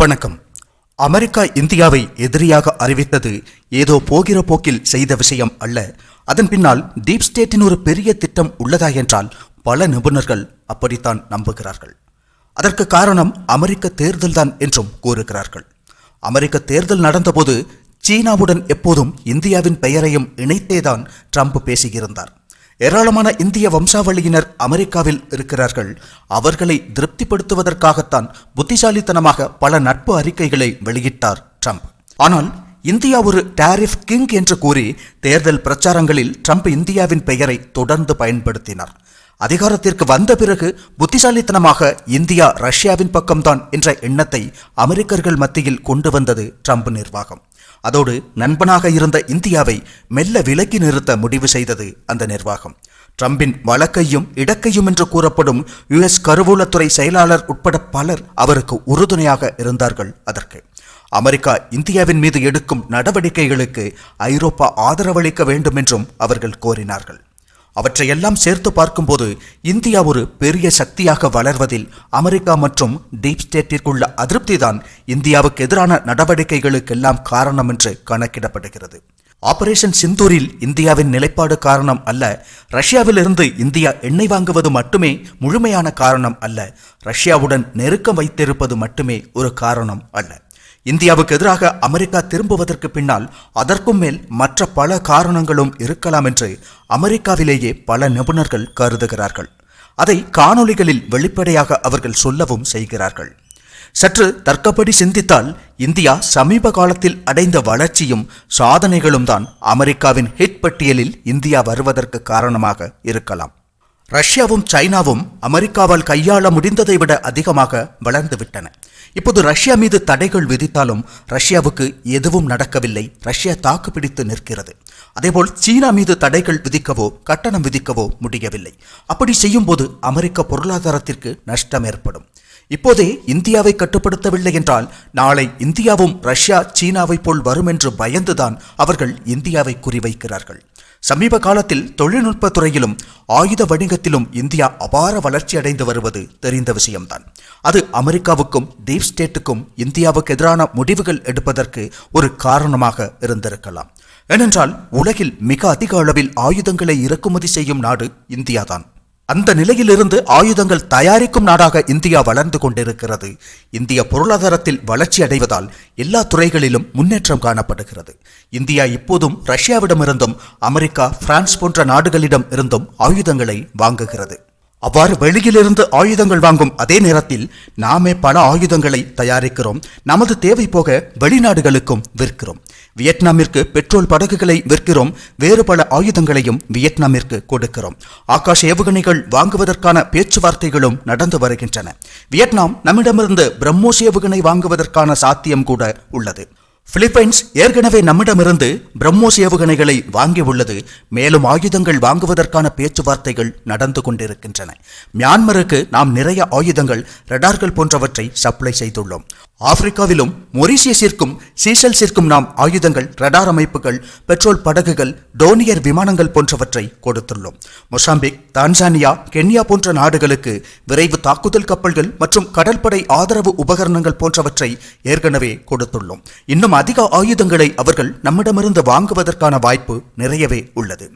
வணக்கம். அமெரிக்கா இந்தியாவை எதிரியாக அறிவித்தது ஏதோ போகிற போக்கில் செய்த விஷயம் அல்ல. அதன் பின்னால் டீப் ஸ்டேட்டின் ஒரு பெரிய திட்டம் உள்ளதா என்றால் பல நிபுணர்கள் அப்படித்தான் நம்புகிறார்கள். அதற்கு காரணம் அமெரிக்க தேர்தல்தான் என்றும் கூறுகிறார்கள். அமெரிக்க தேர்தல் நடந்தபோது சீனாவுடன் எப்போதும் இந்தியாவின் பெயரையும் இணைத்தேதான் ட்ரம்ப் பேசியிருந்தார். ஏராளமான இந்திய வம்சாவளியினர் அமெரிக்காவில் இருக்கிறார்கள். அவர்களை திருப்திப்படுத்துவதற்காகத்தான் புத்திசாலித்தனமாக பல நட்பு அறிக்கைகளை வெளியிட்டார் ட்ரம்ப். ஆனால் இந்தியா ஒரு டாரிஃப் கிங் என்று கூறி தேர்தல் பிரச்சாரங்களில் ட்ரம்ப் இந்தியாவின் பெயரை தொடர்ந்து பயன்படுத்தினார். அதிகாரத்திற்கு வந்த பிறகு புத்திசாலித்தனமாக இந்தியா ரஷ்யாவின் பக்கம்தான் என்ற எண்ணத்தை அமெரிக்கர்கள் மத்தியில் கொண்டு வந்தது ட்ரம்ப் நிர்வாகம். அதோடு நண்பனாக இருந்த இந்தியாவை மெல்ல விலக்கி நிறுத்த முடிவு செய்தது அந்த நிர்வாகம். ட்ரம்பின் வழக்கையும் இடக்கையும் என்று கூறப்படும் யுஎஸ் கருவூலத்துறை செயலாளர் உட்பட பலர் அவருக்கு உறுதுணையாக இருந்தார்கள் அதற்கு. அமெரிக்கா இந்தியாவின் மீது எடுக்கும் நடவடிக்கைகளுக்கு ஐரோப்பா ஆதரவளிக்க வேண்டும் என்றும் அவர்கள் கோரினார்கள். அவற்றையெல்லாம் சேர்த்து பார்க்கும்போது இந்தியா ஒரு பெரிய சக்தியாக வளர்வதில் அமெரிக்கா மற்றும் டீப் ஸ்டேட்டிற்குள்ள அதிருப்திதான் இந்தியாவுக்கு எதிரான நடவடிக்கைகளுக்கெல்லாம் காரணம் என்று கணக்கிடப்படுகிறது. ஆபரேஷன் சிந்தூரில் இந்தியாவின் நிலைப்பாடு காரணம் அல்ல ரஷ்யாவிலிருந்து இந்தியா எண்ணெய் வாங்குவது மட்டுமே முழுமையான காரணம் அல்ல ரஷ்யாவுடன் நெருக்கம் வைத்திருப்பது மட்டுமே ஒரு காரணம் அல்ல. இந்தியாவுக்கு எதிராக அமெரிக்கா திரும்புவதற்கு பின்னால் அதற்கும் மேல் மற்ற பல காரணங்களும் இருக்கலாம் என்று அமெரிக்காவிலேயே பல நிபுணர்கள் கருதுகிறார்கள். அதை காணொளிகளில் வெளிப்படையாக அவர்கள் சொல்லவும் செய்கிறார்கள். சற்று தர்க்கப்படி சிந்தித்தால் இந்தியா சமீப காலத்தில் அடைந்த வளர்ச்சியும் சாதனைகளும் தான் அமெரிக்காவின் ஹிட் பட்டியலில் இந்தியா வருவதற்கு காரணமாக இருக்கலாம். ரஷ்யாவும் சைனாவும் அமெரிக்காவால் கையாள முடிந்ததை விட அதிகமாக வளர்ந்துவிட்டன. இப்போது ரஷ்யா மீது தடைகள் விதித்தாலும் ரஷ்யாவுக்கு எதுவும் நடக்கவில்லை. ரஷ்யா தாக்குப்பிடித்து நிற்கிறது. அதேபோல் சீனா மீது தடைகள் விதிக்கவோ கட்டணம் விதிக்கவோ முடியவில்லை. அப்படி செய்யும்போது அமெரிக்க பொருளாதாரத்திற்கு நஷ்டம் ஏற்படும். இப்போதே இந்தியாவை கட்டுப்படுத்தவில்லை என்றால் நாளை இந்தியாவும் ரஷ்யா சீனாவை போல் வரும் என்று பயந்துதான் அவர்கள் இந்தியாவை குறிவைக்கிறார்கள். சமீப காலத்தில் தொழில்நுட்ப துறையிலும் ஆயுத வணிகத்திலும் இந்தியா அபார வளர்ச்சி அடைந்து வருவது தெரிந்த விஷயம்தான். அது அமெரிக்காவுக்கும் டீப் ஸ்டேட்டுக்கும் இந்தியாவுக்கு எதிரான முடிவுகள் எடுப்பதற்கு ஒரு காரணமாக இருந்திருக்கலாம். ஏனென்றால் உலகில் மிக அதிக அளவில் ஆயுதங்களை இறக்குமதி செய்யும் நாடு இந்தியாதான். அந்த நிலையிலிருந்து ஆயுதங்கள் தயாரிக்கும் நாடாக இந்தியா வளர்ந்து கொண்டிருக்கிறது. இந்திய பொருளாதாரத்தில் வளர்ச்சி அடைவதால் எல்லா துறைகளிலும் முன்னேற்றம் காணப்படுகிறது. இந்தியா இப்போதும் ரஷ்யாவிடமிருந்தும் அமெரிக்கா பிரான்ஸ் போன்ற நாடுகளிடம் இருந்தும் ஆயுதங்களை வாங்குகிறது. அவ்வாறு வெளியிலிருந்து ஆயுதங்கள் வாங்கும் அதே நேரத்தில் நாமே பல ஆயுதங்களை தயாரிக்கிறோம். நமது தேவை போக வெளிநாடுகளுக்கும் விற்கிறோம். வியட்நாமிற்கு பெட்ரோல் படகுகளை விற்கிறோம். வேறு பல ஆயுதங்களையும் வியட்நாமிற்கு கொடுக்கிறோம். ஆகாஷ் ஏவுகணைகள் வாங்குவதற்கான பேச்சுவார்த்தைகளும் நடந்து வருகின்றன. வியட்நாம் நம்மிடமிருந்து பிரம்மோஸ் ஏவுகணை வாங்குவதற்கான சாத்தியம் கூட உள்ளது. பிலிப்பைன்ஸ் ஏற்கனவே நம்மிடமிருந்து பிரம்மோஸ் ஏவுகணைகளை வாங்கியுள்ளது மேலும் ஆயுதங்கள் வாங்குவதற்கான பேச்சுவார்த்தைகள் நடந்து கொண்டிருக்கின்றன. மியான்மருக்கு நாம் நிறைய ஆயுதங்கள் ரடார்கள் போன்றவற்றை சப்ளை செய்துள்ளோம். ஆப்பிரிக்காவிலும் மொரிசியஸிற்கும் சீசல்ஸிற்கும் நாம் ஆயுதங்கள் ரடார் அமைப்புகள் பெட்ரோல் படகுகள் டோனியர் விமானங்கள் போன்றவற்றை கொடுத்துள்ளோம். மொசாம்பிக் தான்சானியா கென்யா போன்ற நாடுகளுக்கு விரைவு தாக்குதல் கப்பல்கள் மற்றும் கடற்படை ஆதரவு உபகரணங்கள் போன்றவற்றை ஏற்கனவே கொடுத்துள்ளோம். இன்னும் அதிக ஆயுதங்களை அவர்கள் நம்மிடமிருந்து வாங்குவதற்கான வாய்ப்பு நிறையவே உள்ளது.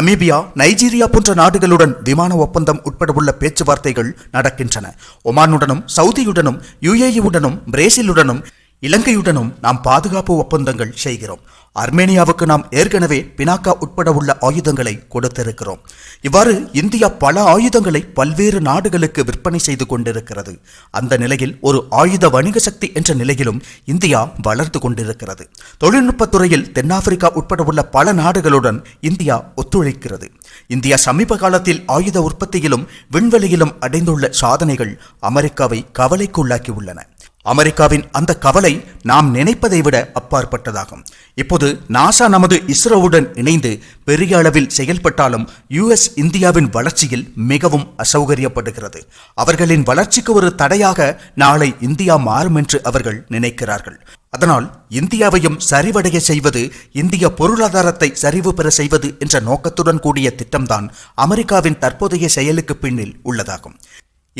நமீபியா நைஜீரியா போன்ற நாடுகளுடன் விமான ஒப்பந்தம் உட்பட உள்ள பேச்சுவார்த்தைகள் நடக்கின்றன. ஒமானுடனும் சவுதியுடனும் யுஏஇயுடனும் பிரேசிலுடனும் இலங்கையுடனும் நாம் பாதுகாப்பு ஒப்பந்தங்கள் செய்கிறோம். அர்மேனியாவுக்கு நாம் ஏற்கனவே பினாக்கா உட்பட உள்ள ஆயுதங்களை கொடுத்திருக்கிறோம். இவ்வாறு இந்தியா பல ஆயுதங்களை பல்வேறு நாடுகளுக்கு விற்பனை செய்து கொண்டிருக்கிறது. அந்த நிலையில் ஒரு ஆயுத வணிக சக்தி என்ற நிலையிலும் இந்தியா வளர்ந்து கொண்டிருக்கிறது. தொழில்நுட்பத் துறையில் தென்னாப்பிரிக்கா உட்பட உள்ள பல நாடுகளுடன் இந்தியா ஒத்துழைக்கிறது. இந்தியா சமீப காலத்தில் ஆயுத உற்பத்தியிலும் விண்வெளியிலும் அடைந்துள்ள சாதனைகள் அமெரிக்காவை கவலைக்குள்ளாக்கியுள்ளன. அமெரிக்காவின் அந்த கவலை நாம் நினைப்பதை விட அப்பாற்பட்டதாகும். இப்போது நாசா நமது இஸ்ரோவுடன் இணைந்து பெரிய அளவில் செயல்பட்டாலும் யுஎஸ் இந்தியாவின் வளர்ச்சியில் மிகவும் அசௌகரியப்படுகிறது. அவர்களின் வளர்ச்சிக்கு ஒரு தடையாக நாளை இந்தியா மாறும் என்று அவர்கள் நினைக்கிறார்கள். அதனால் இந்தியாவையும் சரிவடைய செய்வது இந்திய பொருளாதாரத்தை சரிவு பெற செய்வது என்ற நோக்கத்துடன் கூடிய திட்டம்தான் அமெரிக்காவின் தற்போதைய செயலுக்கு பின்னில் உள்ளதாகும்.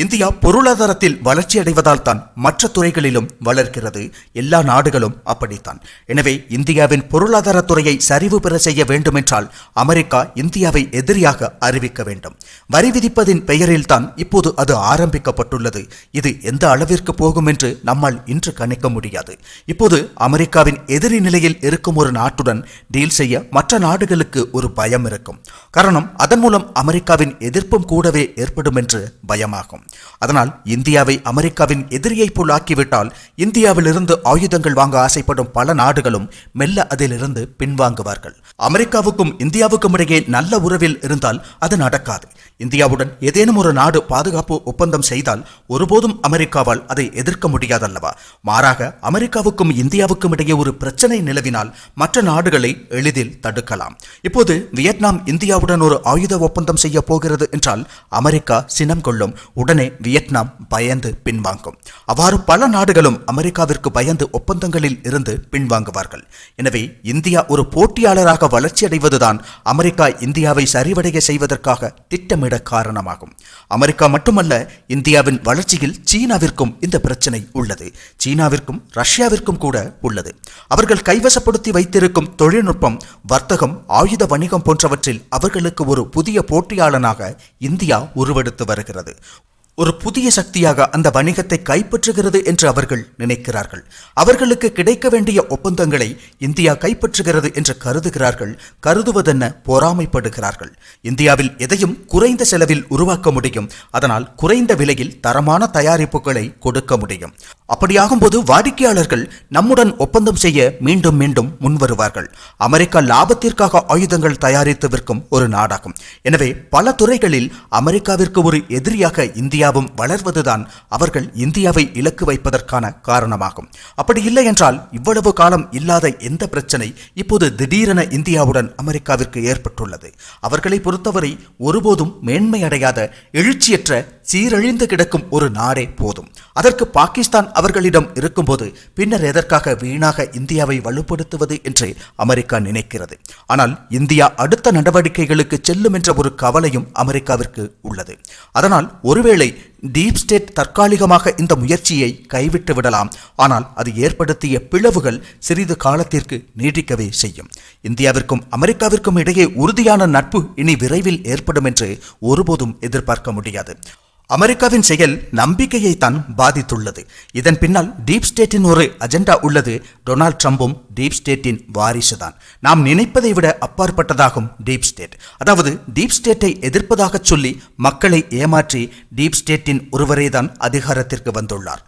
இந்தியா பொருளாதாரத்தில் வளர்ச்சி அடைவதால் தான் மற்ற துறைகளிலும் வளர்கிறது. எல்லா நாடுகளும் அப்படித்தான். எனவே இந்தியாவின் பொருளாதார துறையை சரிவு பெற செய்ய வேண்டுமென்றால் அமெரிக்கா இந்தியாவை எதிரியாக அறிவிக்க வேண்டும். வரி விதிப்பதின் பெயரில் தான் இப்போது அது ஆரம்பிக்கப்பட்டுள்ளது. இது எந்த அளவிற்கு போகும் என்று நம்மால் இன்று கணிக்க முடியாது. இப்போது அமெரிக்காவின் எதிரி நிலையில் இருக்கும் ஒரு நாட்டுடன் டீல் செய்ய மற்ற நாடுகளுக்கு ஒரு பயம் இருக்கும். காரணம் அதன் மூலம் அமெரிக்காவின் எதிர்ப்பும் கூடவே ஏற்படும் என்று பயமாகும். அதனால் இந்தியாவை அமெரிக்காவின் எதிரியைப் போல் ஆக்கிவிட்டால் இந்தியாவிலிருந்து ஆயுதங்கள் வாங்க ஆசைப்படும் பல நாடுகளும் மெல்ல அதிலிருந்து பின்வாங்குவார்கள். அமெரிக்காவுக்கும் இந்தியாவுக்கும் இடையே நல்ல உறவில் இருந்தால் அது நடக்காது. இந்தியாவுடன் ஏதேனும் ஒரு நாடு பாதுகாப்பு ஒப்பந்தம் செய்தால் ஒருபோதும் அமெரிக்காவால் அதை எதிர்க்க முடியாதல்லவா? மாறாக அமெரிக்காவுக்கும் இந்தியாவுக்கும் இடையே ஒரு பிரச்சனை நிலவினால் மற்ற நாடுகளை எளிதில் தடுக்கலாம். இப்போது வியட்நாம் இந்தியாவுடன் ஒரு ஆயுத ஒப்பந்தம் செய்ய போகிறது என்றால் அமெரிக்கா சினம் கொள்ளும் உடனே வியட்நாம் பயந்து பின்வாங்கும். அவ்வாறு பல நாடுகளும் அமெரிக்காவிற்கு பயந்து ஒப்பந்தங்களில் இருந்து பின்வாங்குவார்கள். எனவே இந்தியா ஒரு போட்டியாளராக வளர்ச்சியடைவதுதான் அமெரிக்கா இந்தியாவை சரிவடைய செய்வதற்காக திட்டமிட காரணமாகும். அமெரிக்கா மட்டுமல்ல இந்தியாவின் வளர்ச்சியில் சீனாவிற்கும் இந்த பிரச்சனை உள்ளது. சீனாவிற்கும் ரஷ்யாவிற்கும் கூட உள்ளது. அவர்கள் கைவசப்படுத்தி வைத்திருக்கும் தொழில்நுட்பம் வர்த்தகம் ஆயுத வணிகம் போன்றவற்றில் அவர்களுக்கு ஒரு புதிய போட்டியாளனாக இந்தியா உருவெடுத்து வருகிறது. ஒரு புதிய சக்தியாக அந்த வணிகத்தை கைப்பற்றுகிறது என்று அவர்கள் நினைக்கிறார்கள். அவர்களுக்கு கிடைக்க வேண்டிய ஒப்பந்தங்களை இந்தியா கைப்பற்றுகிறது என்று கருதுகிறார்கள் கருதுவதென்ன பொறாமைப்படுகிறார்கள். இந்தியாவில் எதையும் குறைந்த செலவில் உருவாக்க முடியும். அதனால் குறைந்த விலையில் தரமான தயாரிப்புகளை கொடுக்க முடியும். அப்படியாகும்போது வாடிக்கையாளர்கள் நம்முடன் ஒப்பந்தம் செய்ய மீண்டும் மீண்டும் முன்வருவார்கள். அமெரிக்கா லாபத்திற்காக ஆயுதங்கள் தயாரித்து விற்கும் ஒரு நாடாகும். எனவே பல துறைகளில் அமெரிக்காவிற்கு ஒரு எதிரியாக இந்தியாவும் வளர்வதுதான் அவர்கள் இந்தியாவை இலக்கு வைப்பதற்கான காரணமாகும். அப்படி இல்லை என்றால் இவ்வளவு காலம் இல்லாத எந்த பிரச்சனை இப்போது திடீரென இந்தியாவுடன் அமெரிக்காவிற்கு ஏற்பட்டுள்ளது. அவர்களை பொறுத்தவரை ஒருபோதும் மேன்மையடையாத எழுச்சியற்ற சீரழிந்து கிடக்கும் ஒரு நாடே போதும். அதற்கு பாகிஸ்தான் அவர்களிடம் இருக்கும்போது பின்னர் எதற்காக வீணாக இந்தியாவை வலுப்படுத்துவது என்று அமெரிக்கா நினைக்கிறது. ஆனால் இந்தியா அடுத்த நடவடிக்கைகளுக்கு செல்லும் என்ற ஒரு கவலையும் அமெரிக்காவிற்கு உள்ளது. அதனால் ஒருவேளை டீப் ஸ்டேட் தற்காலிகமாக இந்த முயற்சியை கைவிட்டு விடலாம். ஆனால் அது ஏற்படுத்திய பிளவுகள் சிறிது காலத்திற்கு நீடிக்கவே செய்யும். இந்தியாவிற்கும் அமெரிக்காவிற்கும் இடையே உறுதியான நட்பு இனி விரைவில் ஏற்படும் என்று ஒருபோதும் எதிர்பார்க்க முடியாது. அமெரிக்காவின் செயல் நம்பிக்கையை தான் பாதித்துள்ளது. இதன் பின்னால் டீப் ஸ்டேட்டின் ஒரு அஜெண்டா உள்ளது. டொனால்ட் ட்ரம்பும் டீப் ஸ்டேட்டின் வாரிசுதான். நாம் நினைப்பதை விட அப்பாற்பட்டதாகும் டீப் ஸ்டேட். அதாவது டீப் ஸ்டேட்டை எதிர்ப்பதாக சொல்லி மக்களை ஏமாற்றி டீப் ஸ்டேட்டின் ஒருவரே தான் அதிகாரத்திற்கு வந்துள்ளார்.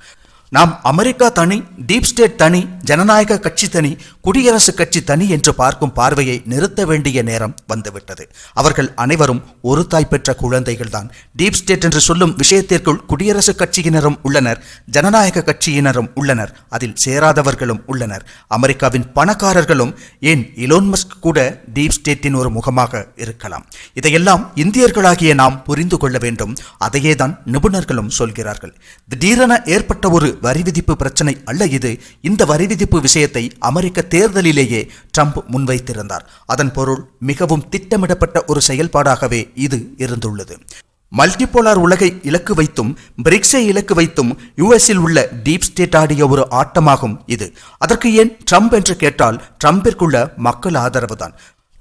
நாம் அமெரிக்கா தனி டீப் ஸ்டேட் தனி ஜனநாயக கட்சி தனி குடியரசுக் கட்சி தனி என்று பார்க்கும் பார்வையை நிறுத்த வேண்டிய நேரம் வந்துவிட்டது. அவர்கள் அனைவரும் ஒரு தாய் பெற்ற குழந்தைகள் தான் டீப் ஸ்டேட் என்று சொல்லும் விஷயத்திற்குள் குடியரசுக் கட்சியினரும் உள்ளனர் ஜனநாயக கட்சியினரும் உள்ளனர் அதில் சேராதவர்களும் உள்ளனர். அமெரிக்காவின் பணக்காரர்களும் ஏன் இலோன் மஸ்க் கூட டீப் ஸ்டேட்டின் ஒரு முகமாக இருக்கலாம். இதையெல்லாம் இந்தியர்களாகிய நாம் புரிந்து கொள்ள வேண்டும். அதையே தான் நிபுணர்களும் சொல்கிறார்கள். திடீரென ஏற்பட்ட ஒரு வரி விதிப்பு பிரச்சனை அல்ல இது. இந்த வரி விதிப்பு விஷயத்தை அமெரிக்க தேர்தலிலேயே ட்ரம்ப் முன்வைத்திருந்தார். அதன் பொருள் மிகவும் திட்டமிடப்பட்ட ஒரு செயல்பாடாகவே இது இருந்துள்ளது. மல்டிபோலார் உலகை இலக்கு வைத்தும் பிரிக்ஸை இலக்கு வைத்தும் யுஎஸில் உள்ள டீப் ஸ்டேட் ஆடிய ஒரு ஆட்டமாகும் இது. அதற்கு ஏன் ட்ரம்ப் என்று கேட்டால் ட்ரம்பிற்குள்ள மக்கள் ஆதரவுதான்.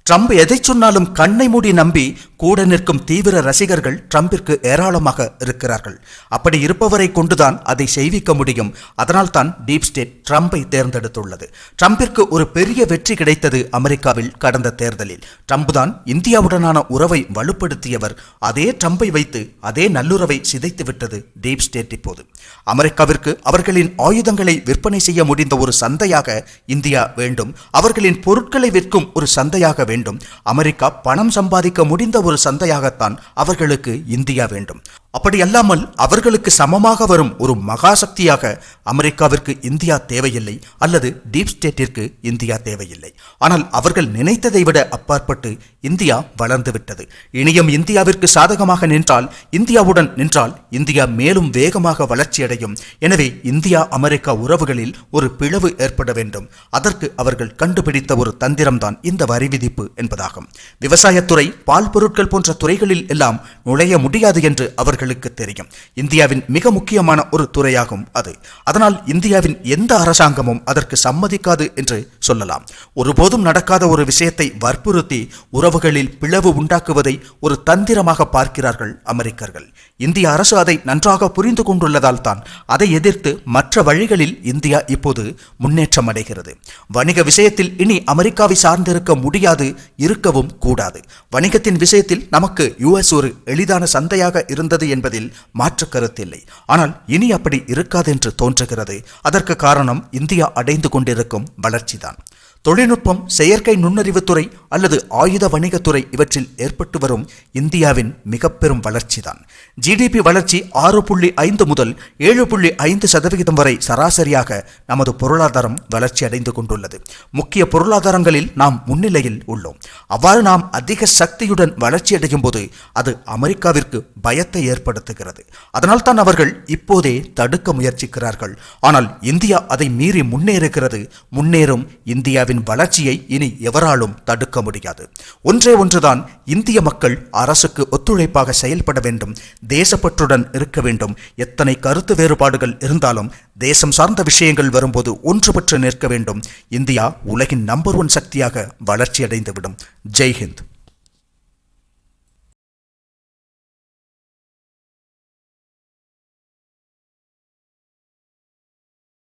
ட்ரம்ப் எதை சொன்னாலும் கண்ணை மூடி நம்பி கூட நிற்கும் தீவிர ரசிகர்கள் ட்ரம்பிற்கு ஏராளமாக இருக்கிறார்கள். அப்படி இருப்பவரை கொண்டுதான் அதை செய்விக்க முடியும். அதனால் தான் டீப் ஸ்டேட் ட்ரம்பை தேர்ந்தெடுத்துள்ளது. ட்ரம்பிற்கு ஒரு பெரிய வெற்றி கிடைத்தது அமெரிக்காவில் கடந்த தேர்தலில். ட்ரம்ப் தான் இந்தியாவுடனான உறவை வலுப்படுத்தியவர். அதே ட்ரம்பை வைத்து அதே நல்லுறவை சிதைத்து விட்டது டீப் ஸ்டேட் இப்போது. அமெரிக்காவிற்கு அவர்களின் ஆயுதங்களை விற்பனை செய்ய முடிந்த ஒரு சந்தையாக இந்தியா வேண்டும். அவர்களின் பொருட்களை விற்கும் ஒரு சந்தையாக வேண்டும். வேண்டும். அமெரிக்கா பணம் சம்பாதிக்க முடிந்த ஒரு சந்தையாகத்தான் அவர்களுக்கு இந்தியா வேண்டும். அப்படி அல்லாமல் அவர்களுக்கு சமமாக வரும் ஒரு மகாசக்தியாக அமெரிக்காவிற்கு இந்தியா தேவையில்லை அல்லது டீப் ஸ்டேட்டிற்கு இந்தியா தேவையில்லை. ஆனால் அவர்கள் நினைத்ததை விட அப்பாற்பட்டு இந்தியா வளர்ந்துவிட்டது இனியும் இந்தியாவிற்கு சாதகமாக நின்றால் இந்தியாவுடன் நின்றால் இந்தியா மேலும் வேகமாக வளர்ச்சியடையும். எனவே இந்தியா அமெரிக்கா உறவுகளில் ஒரு பிளவு ஏற்பட வேண்டும். அதற்கு அவர்கள் கண்டுபிடித்த ஒரு தந்திரம்தான் இந்த வரி விதிப்பு என்பதாகும். விவசாயத்துறை பால் பொருட்கள் போன்ற துறைகளில் எல்லாம் நுழைய முடியாது என்று அவர்கள் அவர்களுக்கு தெரியும். இந்தியாவின் மிக முக்கியமான ஒரு துறையாகும் அது. அதனால் இந்தியாவின் எந்த அரசாங்கமும் அதற்கு சம்மதிக்காது என்று சொல்லலாம். ஒருபோதும் நடக்காத ஒரு விஷயத்தை வற்புறுத்தி உறவுகளில் பிளவு உண்டாக்குவதை ஒரு தந்திரமாக பார்க்கிறார்கள் அமெரிக்கர்கள். இந்திய அரசு அதை நன்றாக புரிந்து கொண்டுள்ளதால் தான் அதை எதிர்த்து மற்ற வழிகளில் இந்தியா இப்போது முன்னேற்றம் அடைகிறது. வணிக விஷயத்தில் இனி அமெரிக்காவை சார்ந்திருக்க முடியாது இருக்கவும் கூடாது. வணிகத்தின் விஷயத்தில் நமக்கு யுஎஸ் ஒரு எளிதான சந்தையாக இருந்தது என்பதில் மாற்று கருத்தில்லை. ஆனால் இனி அப்படி இருக்காது என்று தோன்றுகிறது. அதற்கு காரணம் இந்தியா அடைந்து கொண்டிருக்கும் வளர்ச்சிதான். தொழில்நுட்பம் செயற்கை நுண்ணறிவுத்துறை அல்லது ஆயுத வணிகத்துறை இவற்றில் ஏற்பட்டு வரும் இந்தியாவின் மிக பெரும் வளர்ச்சிதான் ஜிடிபி வளர்ச்சி ஆறு புள்ளி ஐந்து முதல் ஏழு புள்ளி ஐந்து சதவிகிதம் வரை சராசரியாக நமது பொருளாதாரம் வளர்ச்சி அடைந்து கொண்டுள்ளது. முக்கிய பொருளாதாரங்களில் நாம் முன்னிலையில் உள்ளோம். அவ்வாறு நாம் அதிக சக்தியுடன் வளர்ச்சி அடையும் போது அது அமெரிக்காவிற்கு பயத்தை ஏற்படுத்துகிறது. அதனால்தான் அவர்கள் இப்போதே தடுக்க முயற்சிக்கிறார்கள். ஆனால் இந்தியா அதை மீறி முன்னேறுகிறது. முன்னேறும் இந்தியாவின் வளர்ச்சியை இனி எவராலும் தடுக்க முடியாது. ஒன்றே ஒன்றுதான் இந்திய மக்கள் அரசுக்கு ஒத்துழைப்பாக செயல்பட வேண்டும் தேசப்பற்றுடன் இருக்க வேண்டும். எத்தனை கருத்து வேறுபாடுகள் இருந்தாலும் தேசம் சார்ந்த விஷயங்கள் வரும்போது ஒன்றுபற்று நிற்க வேண்டும். இந்தியா உலகின் நம்பர் ஒன் சக்தியாக வளர்ச்சியடைந்துவிடும். ஜெய்ஹிந்த்